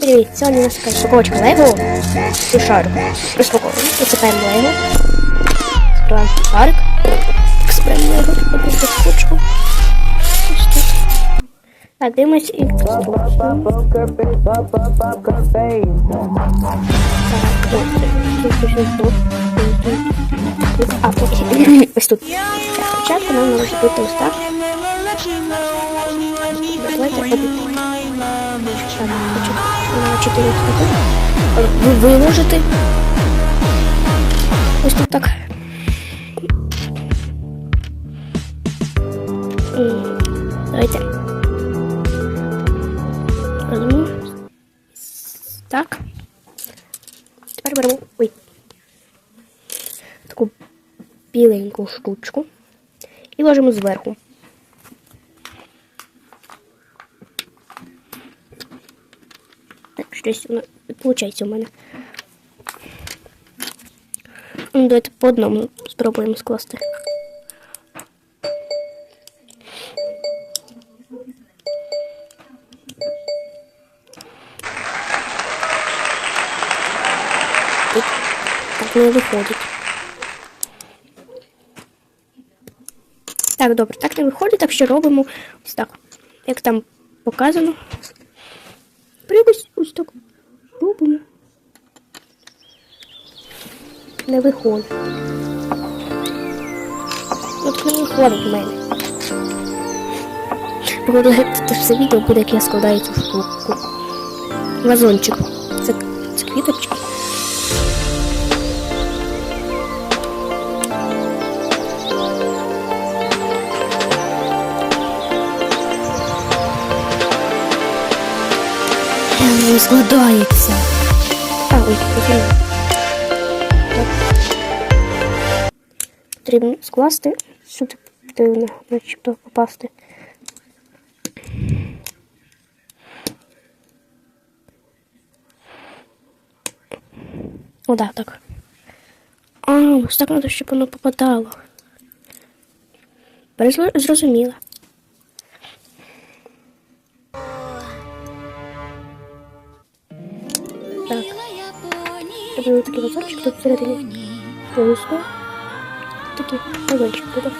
Привіт, сьогодні у нас така розпаковочка Лего. І шарик. Розпаковуємо. Висипаємо Лего. Відкриваємо шарик. Висипаємо Лего. Одну штучку. Так. Так, дивимось і конструкцію. А, ось- ось тут. Так, спочатку нам треба зробити ось так. Давайте один. Так, хочу на 4 штуки. Ви виложити. Ось тут так. Давайте. Розумію. Так. Тепер беремо. Ой. Таку біленьку штучку. І ложимо зверху. Щось воно виходить у мене. Ну, давайте по одному спробуємо скласти. Так не виходить. Так, добре, так не виходить, так що робимо ось так. Як там показано. Пригось ось так. Робимо. Не виходить. От не виходить в мене. Це все відео буде, як я складаю цю штуку. Вазончик. Це, це квіточки. Не складається. А, ой, Потрібно скласти. Сюди потрібно, начебто, попасти. О, да, так. А, ось так треба, щоб воно попадало. Зрозуміла. Так. Робили такий вазончик тут всередині. Повисло. Такий вазончик буде.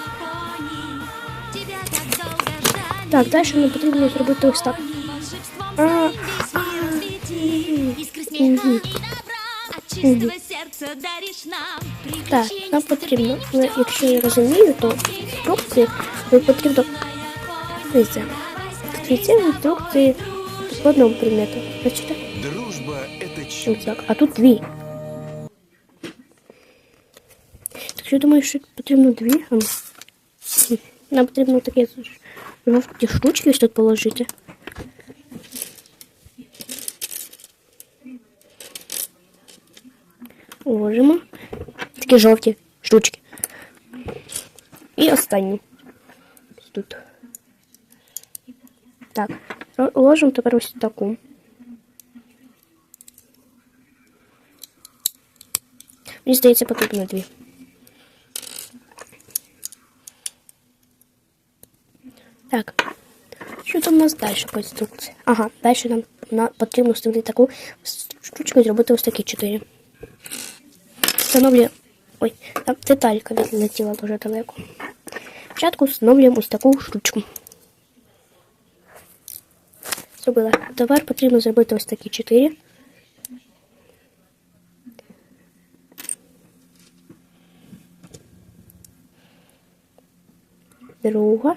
Так, далі нам потрібно зробити ось так. А, Мгм. так, нам потрібно, ну, якщо я розумію, то інструкції нам потрібно дивіться. Ці інструкції по одному предмету. Бачите? Дружба – это чудо. Ось так. А тут дві. Так що я думаю, що потрібно дві. А ну. Хм. Нам потрібно такі жовті штучки ось тут положити. Ложимо. Такі жовті штучки. І останні. Ось тут. Так. ро- Ложимо тепер ось таку. Мені здається, потрібно дві. Нас далі по інструкції? Ага, далі нам потрібно встановити таку штучку і зробити ось такі чотири. Встановлюємо. Ой, там деталька відлетіла дуже далеко. Спочатку встановлюємо ось таку штучку. Зробила. Тепер потрібно зробити ось такі чотири. друга.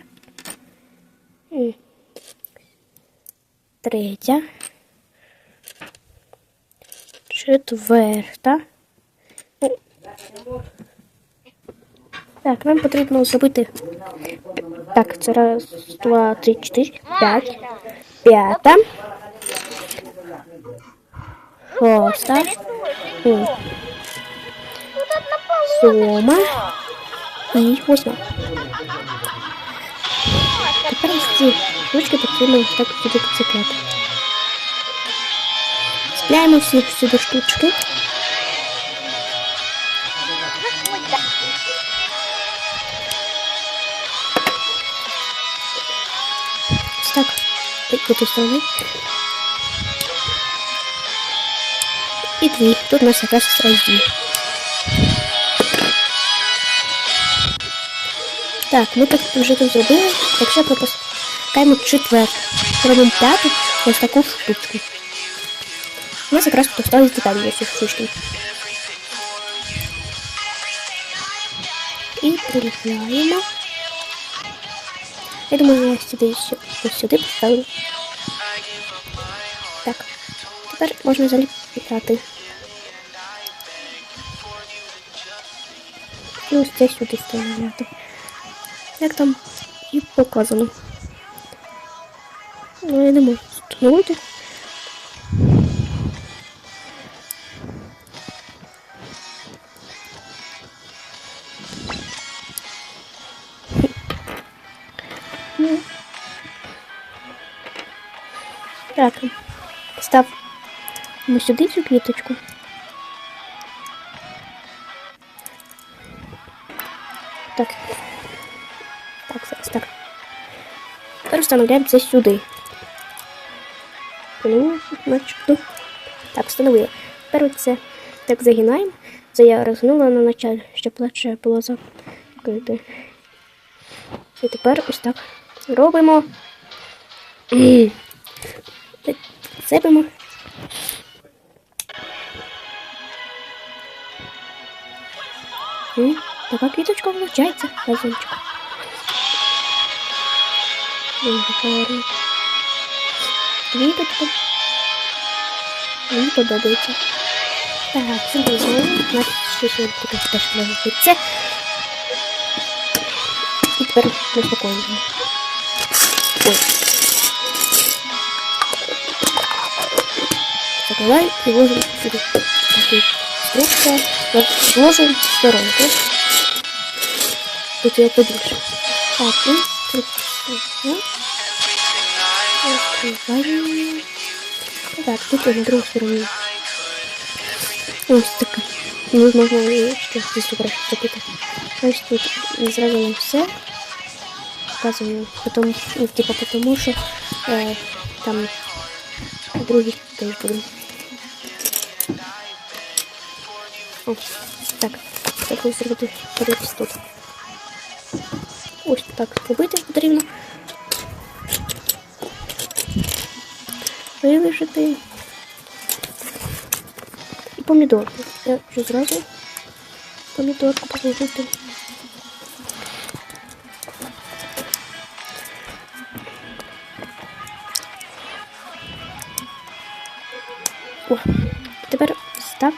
Третя, четверта. Так, нам потрібно зробити. Так, це раз, два, три, чотири, п'ять, п'ята, шоста, М. сьома і восьма. Тепер ці ручки потрібно ось так сюди підцепляти. Цепляємо всі сюди штучки. Ось так. Ой, в эту сторону. І дві. Тут у нас якраз розділ. Так, ми так вже тут зробили. Так ще пропускаємо четверту. Робимо п'яту ось таку штучку. У нас якраз тут остались деталі ось ці штучки. І приліпляємо. Я думаю, я сюди ось сюди поставлю. Так. Тепер можна заліпляти. І ось це сюди вставляти. Як там і показано. Ну, я не можу встановити. Так, став ми сюди цю квіточку. Так. Так, зараз так. Тепер встановляємо це сюди. Ну. Так, встановили. Тепер це так загинаємо. Це я розгнула на началь, щоб легше було закрити. І тепер ось так робимо. Цепимо. Така квіточка виходить, разочок. Гарно. Квіточка. Мені подобається. Так, це знову. У нас ще сьогодні таке теж це. І тепер ми спокійно. Ой. Закрываем и ложим сюда. Такие стружка. Вот, ложим в сторонку. Тут ее побольше. Так, и стружка. Открываем. Так, тут я на другую сторону. Ось така. Ну, можна і ще здесь краще зробити. Ось тут зразу нам все. Показуємо, потому, ну, типа, потому що е, там других теж будемо. О, так, так ось зробити подивитись тут. Ось так робити потрібно. Вилишити. І помідорку. Я вже зразу помідорку положити. О, тепер ось так.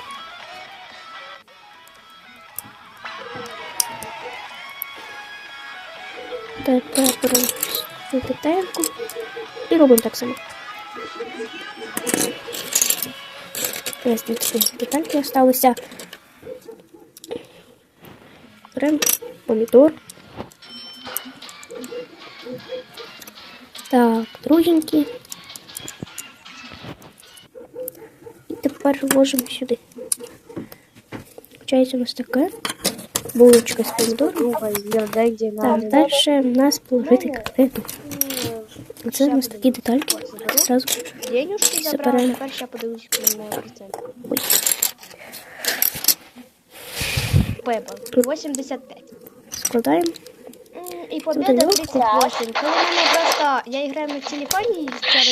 Тепер беремо і робимо так само. Ось дві такі детальки залишилися. Беремо помідор. Так, другенький. І тепер ложимо сюди. Получається у нас таке. Булочка з помідором. Де, где Так, далі в нас положити конфету. Оце у нас такі детальки. Зразу Денюжки Все забрала, правильно. тепер ще подивлюсь на процент. Ой. Пепа 85. складаємо. М, І победа Це 38. Коли мене просто... Я граю на телефоні вчора,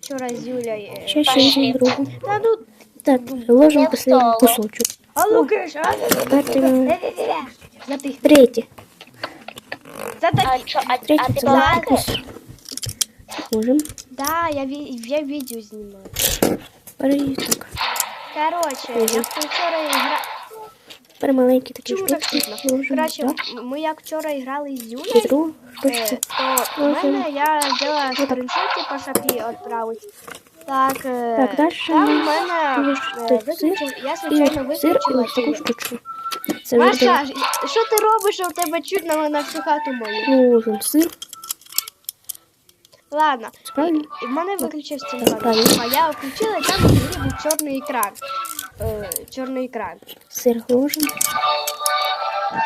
вчора з Юлею. е, Ще ще візьмемо другу. Та ну... Так, ложимо останній кусочок. А ну киш, а Тепер ти За тих. третє. За А, таких. чо, а, Третє а ти це багато? Да, я, я відео знімаю. Тепер. Короче, Ого. я вчора гра... Тепер маленькі такі Чому так світло? М- ми як вчора грали з другу Е, то у мене я взяла скриншот, типу, щоб її відправити. Так, е, Так, далі там нас мене е, виключив, я сир виключила таку штучку. Маша, що ти робиш, що в тебе чутно на всю хату мою? ложимо сир. Ладно, і в мене виключився телефон, а я включила, і там був чорний екран. Е, чорний екран. Сир ложимо.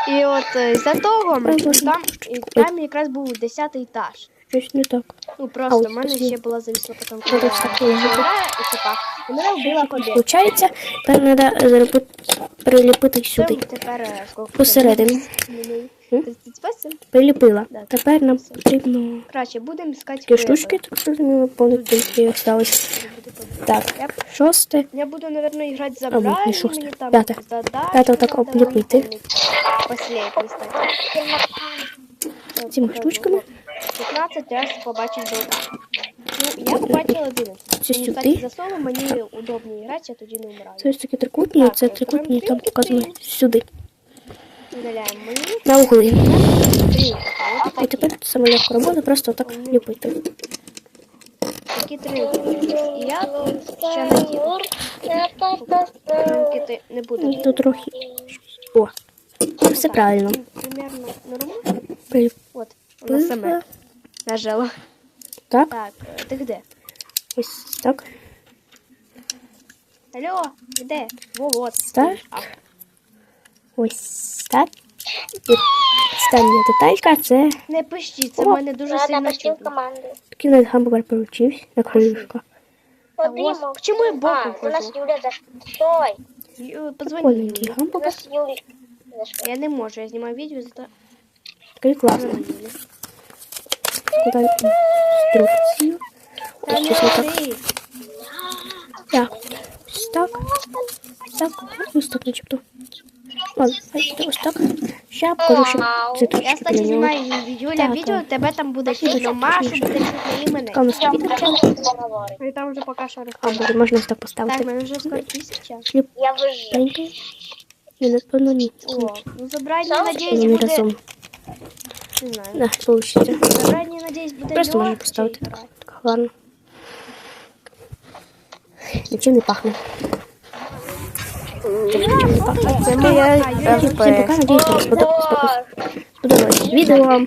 І от е, з-за того там, і там якраз був 10 етаж. Щось не так. Ну просто в мене ще була завісла потім, і, типа, І мене вбила кобіта. Получається, тепер треба зробити, приліпити сюди. Тепер е, скільки? Посередині. Мені М? 38? Приліпила. Да. Тепер нам потрібно Краще, будемо іскати такі штучки, так зрозуміло, повні тільки осталось. Так, шосте. Я буду, наверное, играть за А, вот, не Брайана, шестой. мне там Пятый. задачу Пятый вот так надо облепить, выполнить. Последний, кстати. Цими штучками. 15 раз побачив до... Ну, я побачила 11. Це Мені, сюди. кстати, за соло мені удобніше грати, я тоді не вмираю. Це ось такі трикутні, Так, це так, трикутні, і там трикутні. показано сюди. На угли. три. От І такі, тепер саме легко робота, просто отак ліпити. такі три. Я ще наділа. Кити не буде. Тут трохи. О, все правильно. Примерно нормально. Приліпила. От, вона саме нажала. Так, Так, е, ти де? ось так. Алло, де? Во, вот. Так. Ось так. І остання деталька це Не пишіть, це в мене дуже сильно чутно. команди. такий навіть гамбургер получився, як хрюшка. Ходімо. к чому я боком А, у нас? Юля за... Стой! Ю- Подзвони. Прикольненький У гамбургер. нас Юля зашла. Я не можу, я знімаю відео, зато Такий класний. Куди інструкцію. Та Ось не так. Так. Ось так. Ось так. Ось так начебто. Ладно, ось так. Я що Вау. цвіточки Я, біля нього. знімаю відео, Так, відео, так. тебе там буде Спасибо, що Машу пишеш. буде чутно і мене. Така у нас Я відео. І там вже поки що А буде можна ось так Так, мене вже скоро тисяча. Я вижив. Шліпенький. Ні, напевно, ні. О, ну забрать, не надіюсь, буде... разом. Не знаю. Да, получиться. Забрать, не надіюсь, буде Просто можна поставити так. гарно. Нічим не пахне. Це моя пока, надіюсь, вам сподобалось відео.